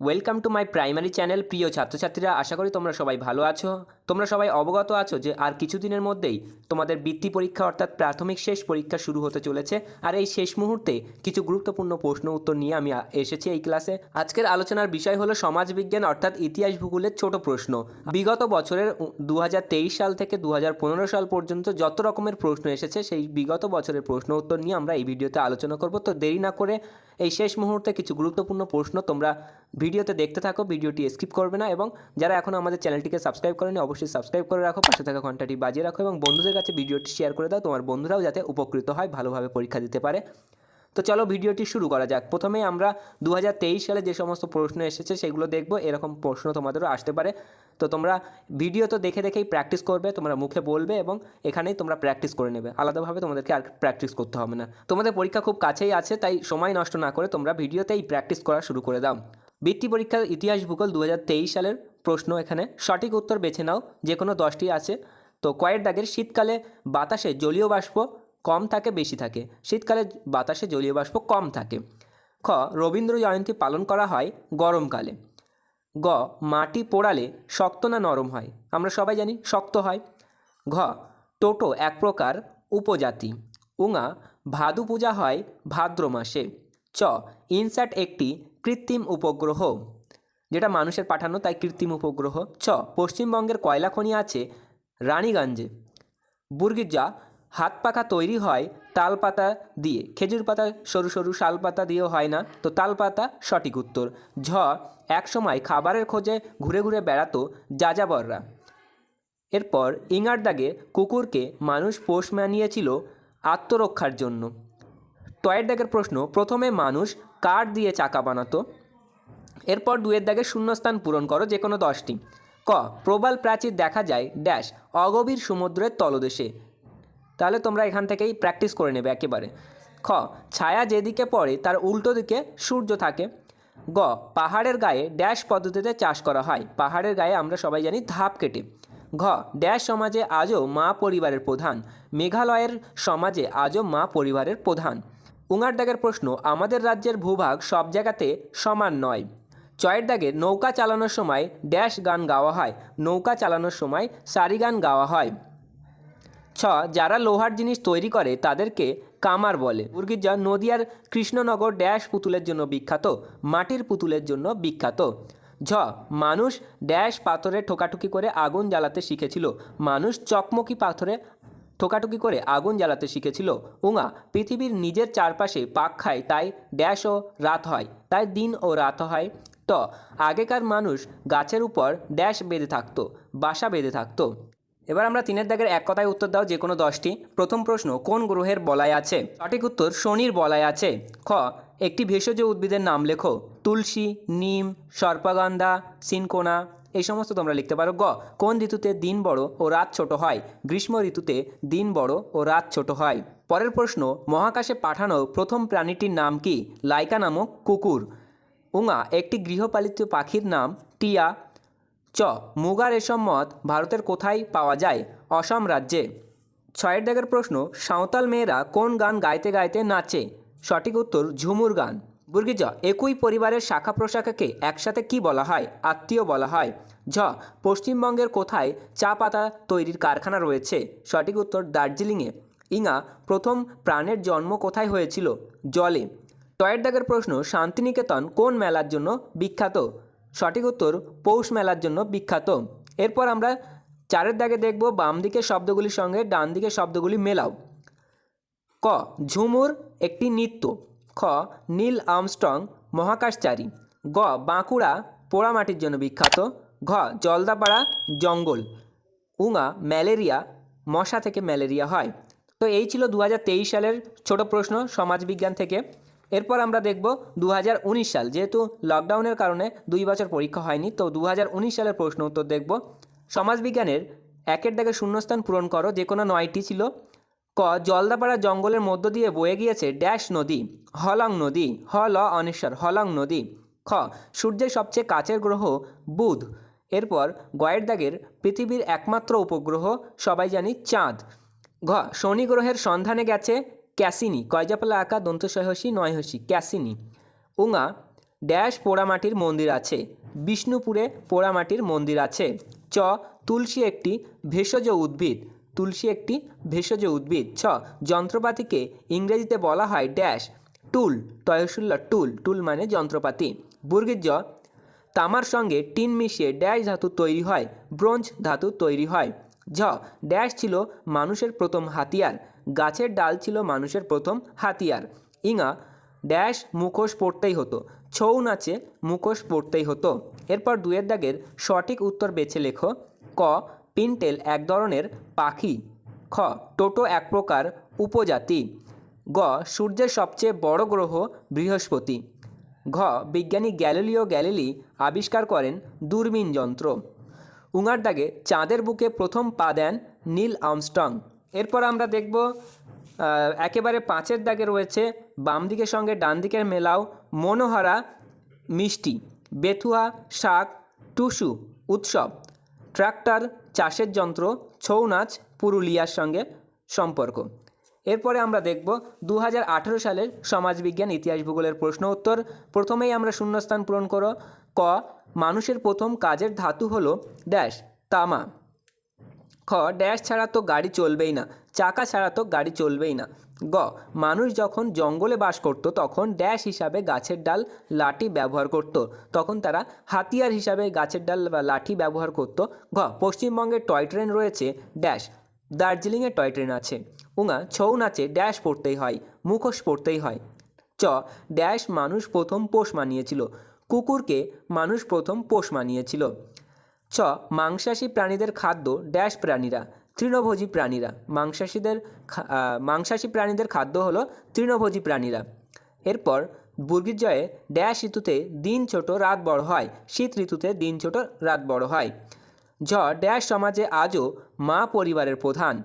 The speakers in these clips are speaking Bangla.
Welcome to my primary channel প্রিয় ছাত্রছাত্রীরা। আশা করি তোমরা সবাই ভালো আছো। তোমরা সবাই অবগত আছো যে আর কিছুদিনের মধ্যেই তোমাদের বৃত্তি পরীক্ষা অর্থাৎ প্রাথমিক শেষ পরীক্ষা শুরু হতে চলেছে। আর এই শেষ মুহূর্তে কিছু গুরুত্বপূর্ণ প্রশ্ন উত্তর নিয়ে আমি এসেছি এই ক্লাসে। আজকের আলোচনার বিষয় হলো সমাজবিজ্ঞান অর্থাৎ ইতিহাস ভূগোলের ছোট প্রশ্ন। বিগত বছরের দু হাজার তেইশ সাল থেকে দু হাজার পনেরো সাল পর্যন্ত যত রকমের প্রশ্ন এসেছে, সেই বিগত বছরের প্রশ্ন উত্তর নিয়ে আমরা এই ভিডিওতে আলোচনা করব। তো দেরি না করে এই শেষ মুহূর্তে কিছু গুরুত্বপূর্ণ প্রশ্ন তোমরা ভিডিওতে দেখতে থাকো, ভিডিওটি স্কিপ করবে না। এবং যারা এখন আমাদের চ্যানেলটিকে সাবস্ক্রাইব করেনি, অবশ্যই সাবস্ক্রাইব করে রাখো, পাশে থাকা ঘন্টাটি বাজিয়ে রাখো এবং বন্ধুদের কাছে ভিডিওটি শেয়ার করে দাও, তোমার বন্ধুরাও যাতে উপকৃত হয়, ভালোভাবে পরীক্ষা দিতে পারে। তো চলো ভিডিওটি শুরু করা যাক। প্রথমেই আমরা দু হাজার তেইশ সালে যে সমস্ত প্রশ্ন এসেছে, সেগুলো দেখব। এরকম প্রশ্ন তোমাদেরও আসতে পারে। তো তোমরা ভিডিও তো দেখে দেখেই প্র্যাকটিস করবে, তোমরা মুখে বলবে এবং এখানেই তোমরা প্র্যাকটিস করে নেবে। আলাদাভাবে তোমাদেরকে আর প্র্যাকটিস করতে হবে না। তোমাদের পরীক্ষা খুব কাছেই আছে, তাই সময় নষ্ট না করে তোমরা ভিডিওতেই প্র্যাকটিস করা শুরু করে দাও। বৃত্তি পরীক্ষার ইতিহাস ভূগোল দু হাজার তেইশ সালের প্রশ্ন এখানে। সঠিক উত্তর বেছে নাও যে কোনো দশটি আছে। তো কয়ের দাগের শীতকালে বাতাসে জলীয় বাষ্প কম থাকে, বেশি থাকে। শীতকালে বাতাসে জলীয় বাষ্প কম থাকে। খ, রবীন্দ্র জয়ন্তী পালন করা হয় গরমকালে। গ, মাটি পোড়ালে শক্ত না নরম হয়? আমরা সবাই জানি শক্ত হয়। ঘ, টোটো এক প্রকার উপজাতি। উঙা, ভাদু পূজা হয় ভাদ্র মাসে। চ, ইনস্যাট একটি কৃত্রিম উপগ্রহ। যেটা মানুষের পাঠানো তাই কৃত্রিম উপগ্রহ। ছ পশ্চিমবঙ্গের কয়লা খনি আছে রানীগঞ্জে। বুর্গিজা, হাত পাখা তৈরি হয় তাল পাতা দিয়ে। খেজুর পাতা সরু সরু, শাল পাতা দিয়েও হয় না। তো তাল পাতা সঠিক উত্তর। ঝ এক সময় খাবারের খোঁজে ঘুরে ঘুরে বেড়াতো যাযাবররা। এরপর ইঙার দাগে কুকুরকে মানুষ পোষ মানিয়েছিল আত্মরক্ষার জন্য। টয়ের দাগের প্রশ্ন, প্রথমে মানুষ কাঠ দিয়ে চাকা বানাতো এরপর দুয়ের দাগে শূন্যস্থান পূরণ করো যে কোনো দশটি। ক, প্রবাল প্রাচীর দেখা যায় ড্যাশ অগভীর সমুদ্রের তলদেশে। তাহলে তোমরা এখান থেকেই প্র্যাকটিস করে নেবে একেবারে। খ, ছায়া যেদিকে পড়ে তার উল্টো দিকে সূর্য থাকে। গ, পাহাড়ের গায়ে ড্যাশ পদ্ধতিতে চাষ করা হয়। পাহাড়ের গায়ে আমরা সবাই জানি ধাপ কেটে। ঘ ড্যাশ সমাজে আজও মা পরিবারের প্রধান। মেঘালয়ের সমাজে আজও মা পরিবারের প্রধান। উঙার দাগের প্রশ্ন, আমাদের রাজ্যের ভূভাগ সব জায়গাতে সমান নয়। চয়ের দাগে নৌকা চালানোর সময় ড্যাশ গান গাওয়া হয়, নৌকা চালানোর সময় সারি গান গাওয়া হয়। ছ, যারা লোহার জিনিস তৈরি করে তাদেরকে কামার বলে। মুরগির নদিয়ার কৃষ্ণনগর ড্যাশ পুতুলের জন্য বিখ্যাত, মাটির পুতুলের জন্য বিখ্যাত। ঝ, মানুষ ড্যাশ পাথরে ঠোকাঠুকি করে আগুন জ্বালাতে শিখেছিল। মানুষ চকমকি পাথরে ঠোকাঠুকি করে আগুন জ্বালাতে শিখেছিল। উঙা, পৃথিবীর নিজের চারপাশে পাক খায়, তাই ড্যাশ ও রাত হয়, তাই দিন ও রাত হয়। ত, আগেকার মানুষ গাছের উপর ড্যাশ বেঁধে থাকতো, বাসা বেঁধে থাকতো। এবার আমরা তিনের দাগের এক কথায় উত্তর দাও যে কোনো দশটি। প্রথম প্রশ্ন, কোন গ্রহের বলায় আছে? সঠিক উত্তর, শনির বলায় আছে। খ, একটি ভেষজ উদ্ভিদের নাম লেখো। তুলসী, নিম, সর্পাগন্ধা, সিনকোনা, এই সমস্ত তোমরা লিখতে পারো। গ, কোন ঋতুতে দিন বড় ও রাত ছোট হয়? গ্রীষ্ম ঋতুতে দিন বড় ও রাত ছোট হয়। পরের প্রশ্ন, মহাকাশে পাঠানো প্রথম প্রাণীটির নাম কি? লাইকা নামক কুকুর। উঙা একটি গৃহপালিত পাখির নাম টিয়া। চ মুগা রেশম মদ ভারতের কোথায় পাওয়া যায়? অসম রাজ্যে। ছয়ের দাগের প্রশ্ন, সাঁওতাল মেয়েরা কোন গান গাইতে গাইতে নাচে? সঠিক উত্তর, ঝুমুর গান। বুর্গিজ একই পরিবারের শাখা প্রশাখাকে একসাথে কি বলা হয়? আত্মীয় বলা হয়। ঝ, পশ্চিমবঙ্গের কোথায় চা পাতা তৈরির কারখানা রয়েছে? সঠিক উত্তর, দার্জিলিংয়ে। ইঙা, প্রথম প্রাণের জন্ম কোথায় হয়েছিল? জলে। টয়ের দাগের প্রশ্ন, শান্তিনিকেতন কোন মেলার জন্য বিখ্যাত? সঠিক উত্তর, পৌষ মেলার জন্য বিখ্যাত। এরপর আমরা চারের দাগে দেখব বাম দিকের শব্দগুলির সঙ্গে ডান দিকের শব্দগুলি মেলাও। ক, ঝুমুর একটি নৃত্য। খ, নীল আমস্ট্রং মহাকাশচারী। গ, বাঁকুড়া পোড়ামাটির জন্য বিখ্যাত। ঘ, জলদাপাড়া জঙ্গল। উঙা, ম্যালেরিয়া, মশা থেকে ম্যালেরিয়া হয়। তো এই ছিল দু হাজার তেইশ সালের ছোট প্রশ্ন সমাজবিজ্ঞান থেকে। এরপর আমরা দেখব দু হাজার উনিশ সাল। যেহেতু লকডাউনের কারণে দুই বছর পরীক্ষা হয়নি, তো দু হাজার উনিশ সালের প্রশ্ন উত্তর দেখব। সমাজবিজ্ঞানের একের দাগে শূন্যস্থান পূরণ করো যে কোনো নয়টি ছিল। ক, জলদাপাড়া জঙ্গলের মধ্য দিয়ে বয়ে গিয়েছে ড্যাশ নদী, হলং নদী, হ, ল, অনেশ্বর, হলং নদী। খ, সূর্যের সবচেয়ে কাছের গ্রহ বুধ। এরপর গয়ের দাগের পৃথিবীর একমাত্র উপগ্রহ সবাই জানি চাঁদ। ঘ, শনি গ্রহের সন্ধানে গেছে ক্যাসিনি কয়জাপালা আঁকা দন্তসহসী নয় হসি ক্যাসিনি। উঙা, ড্যাশ পোড়ামাটির মন্দির আছে। বিষ্ণুপুরে পোড়ামাটির মন্দির আছে। চ, তুলসী একটি ভেষজ উদ্ভিদ। তুলসী একটি ভেষজ উদ্ভিদ। ছ, যন্ত্রপাতিকে ইংরেজিতে বলা হয় ড্যাশ। টুল টয়সুল্ল টুল। টুল মানে যন্ত্রপাতি। বুর্গির জ, তামার সঙ্গে টিন মিশিয়ে ড্যাশ ধাতু তৈরি হয়। ব্রোঞ্জ ধাতু তৈরি হয়। ঝ, ড্যাশ ছিল মানুষের প্রথম হাতিয়ার। গাছের ডাল ছিল মানুষের প্রথম হাতিয়ার। ইঙা ড্যাশ মুখোশ পড়তেই হতো, ছৌ নাচে মুখোশ পড়তেই হতো। এরপর দুয়ের দাগের সঠিক উত্তর বেছে লেখো, ক, পিনটেল এক ধরনের পাখি, খ, টোটো এক প্রকার উপজাতি, গ, সূর্যের সবচেয়ে বড় গ্রহ বৃহস্পতি, ঘ, বিজ্ঞানী গ্যালিলিও গ্যালিলি আবিষ্কার করেন দূরবীন যন্ত্র। উঙার দাগে চাঁদের বুকে প্রথম পা দেন নীল আমস্ট্রং। এরপর আমরা দেখব একেবারে পাঁচের দাগে রয়েছে বাম দিকের সঙ্গে ডান দিকের মেলাও মনোহারা, মিষ্টি, বেথুয়া, শাক, টুসু, উৎসব, ট্রাক্টর, চাষের যন্ত্র, ছৌ নাচ, পুরুলিয়ার সঙ্গে সম্পর্ক। এরপরে আমরা দেখব দু হাজার আঠেরো সালের সমাজবিজ্ঞান ইতিহাস ভূগোলের প্রশ্ন উত্তর। প্রথমেই আমরা শূন্যস্থান পূরণ করো। ক, মানুষের প্রথম কাজের ধাতু হলো ড্যাশ, তামা। খ, ড্যাশ ছাড়া তো গাড়ি চলবেই না, চাকা ছাড়া তো গাড়ি চলবেই না। গ, মানুষ যখন জঙ্গলে বাস করত, তখন ড্যাশ হিসাবে গাছের ডাল, লাঠি ব্যবহার করত। তখন তারা হাতিয়ার হিসাবে গাছের ডাল বা লাঠি ব্যবহার করত। ঘ পশ্চিমবঙ্গের টয় ট্রেন রয়েছে, ড্যাশ। দার্জিলিংয়ে টয় ট্রেন আছে। উঙা, ছৌ নাচে ড্যাশ পড়তেই হয়, মুখোশ পড়তেই হয়। চ, ড্যাশ মানুষ প্রথম পোষ মানিয়েছিল। কুকুরকে মানুষ প্রথম পোষ মানিয়েছিল। ছ মাংসাশী প্রাণীদের খাদ্য, ড্যাশ প্রাণীরা, তৃণভোজী প্রাণীরা। মাংসাশীদের মাংসাশী প্রাণীদের খাদ্য হলো তৃণভোজী প্রাণীরা। এরপর, বুর্গিজয়ে ড্যাশ ঋতুতে দিন ছোট, রাত বড় হয়। শীত ঋতুতে দিন ছোট, রাত বড় হয়। ঝ, ড্যাশ সমাজে আজও মা পরিবারের প্রধান।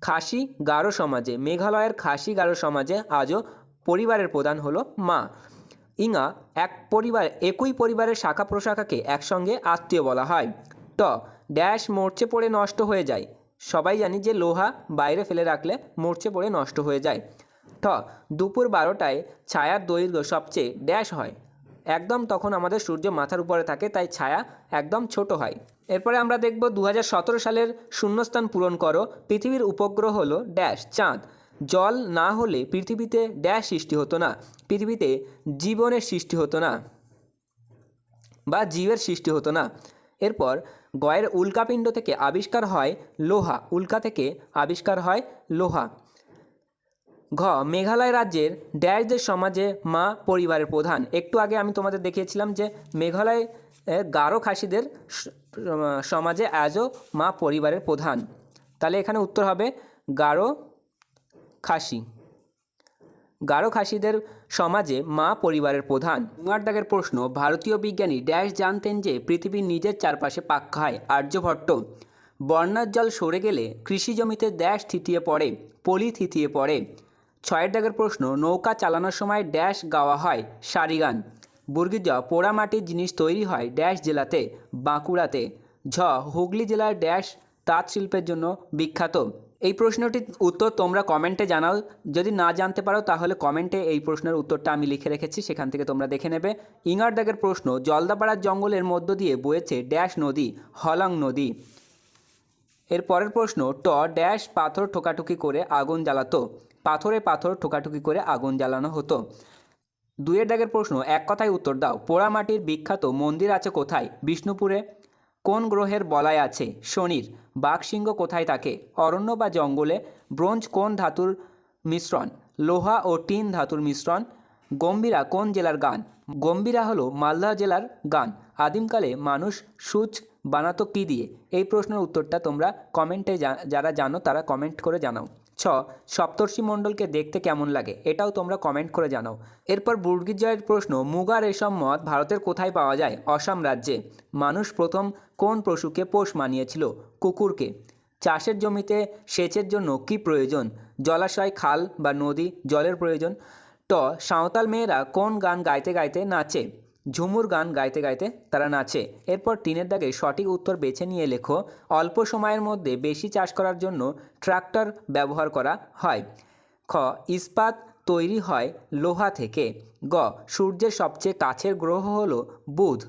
খাসি গারো সমাজে, মেঘালয়ের খাসি গারো সমাজে আজও পরিবারের প্রধান হলো মা। ইঙা এক পরিবার, একই পরিবারের শাখা প্রশাখাকে একসঙ্গে আত্মীয় বলা হয়। ট, ড্যাশ মরচে পড়ে নষ্ট হয়ে যায়। সবাই জানি যে লোহা বাইরে ফেলে রাখলে মরচে পড়ে নষ্ট হয়ে যায়। ঠ, দুপুর বারোটায় ছায়ার দৈর্ঘ্য সবচেয়ে ড্যাশ হয়। একদম তখন আমাদের সূর্য মাথার উপরে থাকে, তাই ছায়া একদম ছোট হয়। এরপরে আমরা দেখব দু হাজার সতেরো সালের শূন্যস্থান পূরণ করো। পৃথিবীর উপগ্রহ হলো ড্যাশ, চাঁদ। জল না হলে পৃথিবীতে ড্যাশ সৃষ্টি হতো না, পৃথিবীতে জীবনের সৃষ্টি হতো না বা জীবের সৃষ্টি হতো না। এরপর গয়ের উল্কাপিণ্ড থেকে আবিষ্কার হয় লোহা, উল্কা থেকে আবিষ্কার হয় লোহা। ঘ, মেঘালয় রাজ্যের ড্যাশদের সমাজে মা পরিবারের প্রধান। একটু আগে আমি তোমাদের দেখিয়েছিলাম যে মেঘালয় গারো খাসিদের সমাজে আজও মা পরিবারের প্রধান। তাহলে এখানে উত্তর হবে গারো খাসি। গারো খাসিদের সমাজে মা পরিবারের প্রধান। উমার দাগের প্রশ্ন, ভারতীয় বিজ্ঞানী ড্যাশ জানতেন যে পৃথিবীর নিজের চারপাশে পাক খায়, আর্যভট্ট। বন্যার জল সরে গেলে কৃষি জমিতে ড্যাশ থিতিয়ে পড়ে, পলি থিতিয়ে পড়ে। ছয়ের দাগের প্রশ্ন, নৌকা চালানোর সময় ড্যাশ গাওয়া হয় সারিগান বুর্গিজ, পোড়া মাটির জিনিস তৈরি হয় ড্যাশ জেলাতে, বাঁকুড়াতে। ঝ, হুগলি জেলার ড্যাশ তাঁত শিল্পের জন্য বিখ্যাত। এই প্রশ্নটির উত্তর তোমরা কমেন্টে জানাও। যদি না জানতে পারো, তাহলে কমেন্টে এই প্রশ্নের উত্তরটা আমি লিখে রেখেছি, সেখান থেকে তোমরা দেখে নেবে। দাগের প্রশ্ন, জলদাপাড়ার জঙ্গলের মধ্য দিয়ে বয়েছে ড্যাশ নদী, হলং নদী। এর পরের প্রশ্ন, ট, ড্যাশ পাথর ঠোকাঠুকি করে আগুন জ্বালাতো। পাথরে পাথর ঠোকাঠুকি করে আগুন জ্বালানো হতো। দুয়ের দাগের প্রশ্ন, এক কথায় উত্তর দাও। পোড়ামাটির বিখ্যাত মন্দির আছে কোথায়? বিষ্ণুপুরে। কোন গ্রহের বলায় আছে? শনির। বাঘসিংহ কোথায় থাকে? অরণ্য বা জঙ্গলে? ব্রোঞ্জ কোন ধাতুর মিশ্রণ? লোহা ও টিন ধাতুর মিশ্রণ? গম্ভীরা কোন জেলার গান? গম্ভীরা হলো মালদা জেলার গান। আদিমকালে মানুষ সূচ বানাতো কী দিয়ে? এই প্রশ্নের উত্তরটা তোমরা কমেন্টে যারা জানো তারা কমেন্ট করে জানাও। ছ, সপ্তর্ষি মণ্ডলকে দেখতে কেমন লাগে? এটাও তোমরা কমেন্ট করে জানাও। এরপর বুর্গিজয়ের প্রশ্ন মুগা রেশম মদ ভারতের কোথায় পাওয়া যায়? অসম রাজ্যে। মানুষ প্রথম কোন পশুকে পোষ মানিয়েছিল? কুকুরকে। চাষের জমিতে সেচের জন্য কি প্রয়োজন? জলাশয়, খাল বা নদী, জলের প্রয়োজন। ট, সাঁওতাল মেয়েরা কোন গান গাইতে গাইতে নাচে? ঝুমুর গান গাইতে গাইতে তারা নাচে। এরপর টিনের দাগে সঠিক উত্তর বেছে নিয়ে লেখো, অল্প সময়ের মধ্যে বেশি চাষ করার জন্য ট্রাক্টর ব্যবহার করা হয়। খ, ইস্পাত তৈরি হয় লোহা থেকে। গ, সূর্যের সবচেয়ে কাছের গ্রহ হলো বুধ।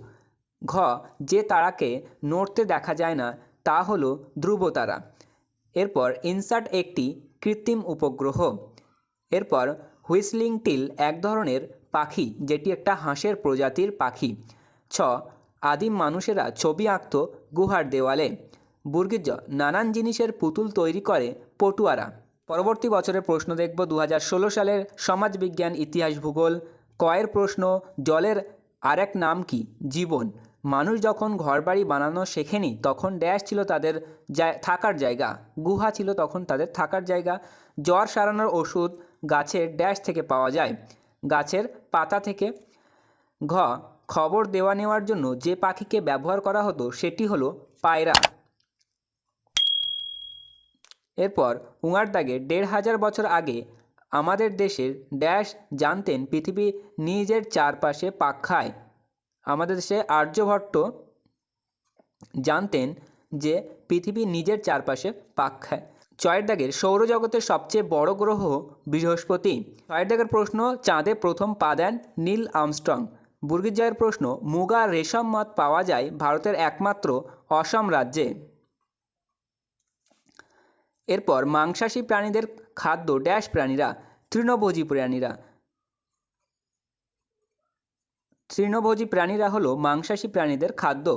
ঘ, যে তারাকে নড়তে দেখা যায় না, তা হলো ধ্রুব তারা। এরপর ইনসার্ট একটি কৃত্রিম উপগ্রহ। এরপর হুইসলিং টিল এক ধরনের পাখি, যেটি একটা হাঁসের প্রজাতির পাখি। ছ, আদিম মানুষেরা ছবি আঁকত গুহার দেওয়ালে। বুর্গিজ নানান জিনিসের পুতুল তৈরি করে পটুয়ারা। পরবর্তী বছরের প্রশ্ন দেখব দু হাজার ষোলো সালের সমাজবিজ্ঞান, ইতিহাস, ভূগোল। কয়ের প্রশ্ন, জলের আরেক নাম কি? জীবন। মানুষ যখন ঘরবাড়ি বানানো শেখেনি, তখন ড্যাশ ছিল তাদের থাকার জায়গা। গুহা ছিল তখন তাদের থাকার জায়গা। জ্বর সারানোর ওষুধ গাছের ড্যাশ থেকে পাওয়া যায়। গাছের পাতা থেকে ঘ, খবর দেওয়া নেওয়ার জন্য যে পাখিকে ব্যবহার করা হতো সেটি হলো পায়রা। এরপর, উঙার দাগে দেড় হাজার বছর আগে আমাদের দেশের ড্যাশ জানতেন পৃথিবী নিজের চারপাশে পাক খায়। আমাদের দেশে আর্যভট্ট জানতেন যে পৃথিবী নিজের চারপাশে পাক খায়। ছয়ের দাগের সৌরজগতের সবচেয়ে বড় গ্রহ বৃহস্পতি। ছয়ের দাগের প্রশ্ন, চাঁদে প্রথম পা দেন নীল আমস্ট্রং। বুর্গির জয়ের প্রশ্ন, মুগা রেশম মত পাওয়া যায় ভারতের একমাত্র অসম রাজ্যে। এরপর, মাংসাশী প্রাণীদের খাদ্য, ড্যাশ প্রাণীরা, তৃণভোজী প্রাণীরা। তৃণভোজী প্রাণীরা হলো মাংসাশী প্রাণীদের খাদ্য।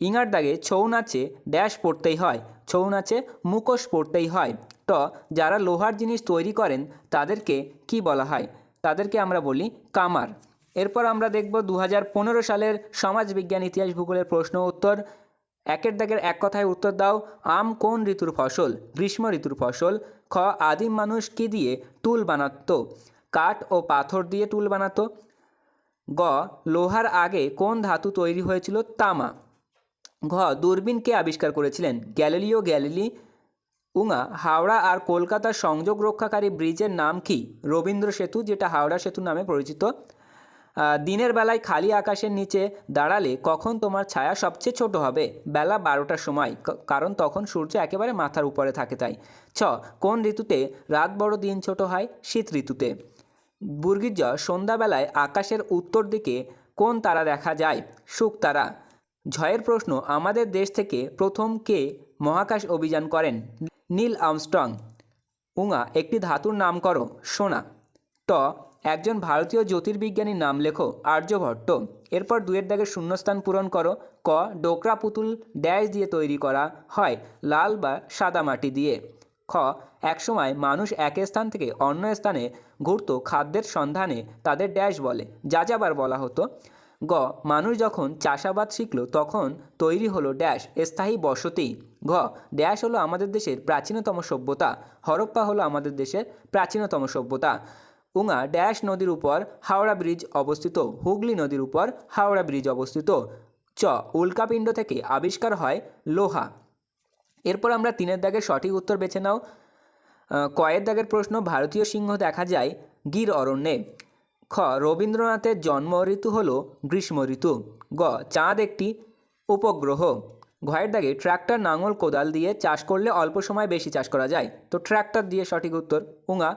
ইঙার দাগে ছৌ নাচে ড্যাশ পড়তেই হয়, ছৌ নাচে মুখোশ পড়তেই হয়। ট যারা লোহার জিনিস তৈরি করেন, তাদেরকে কি বলা হয়? তাদেরকে আমরা বলি কামার। এরপর আমরা দেখব দু হাজার পনেরো সালের সমাজবিজ্ঞান ইতিহাস ভূগোলের প্রশ্ন উত্তর। একের দাগের এক কথায় উত্তর দাও, আম কোন ঋতুর ফসল? গ্রীষ্ম ঋতুর ফসল। খ, আদিম মানুষ কি দিয়ে টুল বানাতো? কাঠ ও পাথর দিয়ে টুল বানাতো? গ, লোহার আগে কোন ধাতু তৈরি হয়েছিল? তামা। ঘ দূরবীন কে আবিষ্কার করেছিলেন। গ্যালিলিও গ্যালিলি, উঙা, হাওড়া আর কলকাতার সংযোগ রক্ষাকারী ব্রিজের নাম কি? রবীন্দ্র সেতু, যেটা হাওড়া সেতু নামে পরিচিত। দিনের বেলায় খালি আকাশের নিচে দাঁড়ালে কখন তোমার ছায়া সবচেয়ে ছোট হবে? বেলা বারোটার সময় কারণ তখন সূর্য একেবারে মাথার উপরে থাকে তাই। ছ, কোন ঋতুতে রাত বড় দিন ছোট হয়? শীত ঋতুতে। বুর্গিজ সন্ধ্যাবেলায় আকাশের উত্তর দিকে কোন তারা দেখা যায়? শুক তারা ঝয়ের প্রশ্ন, আমাদের দেশ থেকে প্রথম কে মহাকাশ অভিযান করেন? নীল আমস্ট্রং, উঙা, একটি ধাতুর নাম করো, সোনা। ট, একজন ভারতীয় জ্যোতির্বিজ্ঞানীর নাম লেখো, আর্যভট্ট। এরপর দুয়ের দাগের শূন্যস্থান পূরণ করো। ক, ডোকরা পুতুল ড্যাশ দিয়ে তৈরি করা হয়, লাল বা সাদা মাটি দিয়ে। খ, একসময় মানুষ এক স্থান থেকে অন্য স্থানে ঘুরত, খাদ্যের সন্ধানে তাদের ড্যাশ বলে যাযাবার বলা হতো। গ, মানুষ যখন চাষাবাদ শিখল, তখন তৈরি হলো ড্যাশ, স্থায়ী বসতি। ঘ, ড্যাশ হলো আমাদের দেশের প্রাচীনতম সভ্যতা, হরপ্পা হলো আমাদের দেশের প্রাচীনতম সভ্যতা। উঙা, ড্যাশ নদীর উপর হাওড়া ব্রিজ অবস্থিত, হুগলি নদীর উপর হাওড়া ব্রিজ অবস্থিত। চ, উল্কাপিণ্ড থেকে আবিষ্কার হয় লোহা। এরপর আমরা তিনের দাগের সঠিক উত্তর বেছে নাও। কয়ের দাগের প্রশ্ন, ভারতীয় সিংহ দেখা যায় গির অরণ্যে। খ, রবীন্দ্রনাথের জন্ম ঋতু হল গ্রীষ্ম ঋতু। গ, চাঁদ একটি উপগ্রহ। ঘয়ের দাগে ট্র্যাক্টর নাঙল কোদাল দিয়ে চাষ করলে অল্প সময় বেশি চাষ করা যায়। তো ট্র্যাক্টর দিয়ে সঠিক উত্তর, উঙা,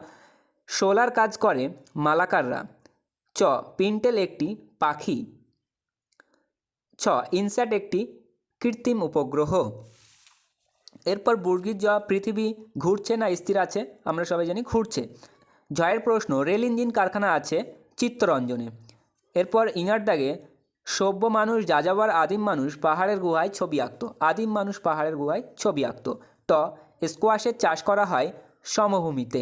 সোলার কাজ করে মালাকাররা। চ, পিন্টেল একটি পাখি। ছ, ইনস্যাট একটি কৃত্রিম উপগ্রহ। এরপর বুর্গির জ, পৃথিবী ঘুরছে না স্থির আছে? আমরা সবাই জানি ঘুরছে। জয়ের প্রশ্ন, রেল ইঞ্জিন কারখানা আছে? চিত্তরঞ্জনে। এরপর ইঙার দাগে সভ্য মানুষ, যাযাবর আদিম মানুষ পাহাড়ের গুহায় ছবি আঁকতো। আদিম মানুষ পাহাড়ের গুহায় ছবি আঁকতো। ট স্কোয়াশের চাষ করা হয় সমভূমিতে।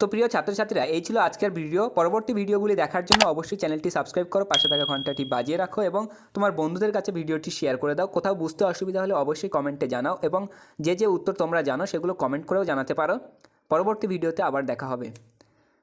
তো প্রিয় ছাত্রছাত্রীরা, এই ছিল আজকের ভিডিও। পরবর্তী ভিডিওগুলি দেখার জন্য অবশ্যই চ্যানেলটি সাবস্ক্রাইব করো, পাশে থাকা ঘন্টাটি বাজিয়ে রাখো এবং তোমার বন্ধুদের কাছে ভিডিওটি শেয়ার করে দাও। কোথাও বুঝতে অসুবিধা হলে অবশ্যই কমেন্টে জানাও এবং যে যে উত্তর তোমরা জানো সেগুলো কমেন্ট করেও জানাতে পারো। পরবর্তী ভিডিওতে আবার দেখা হবে।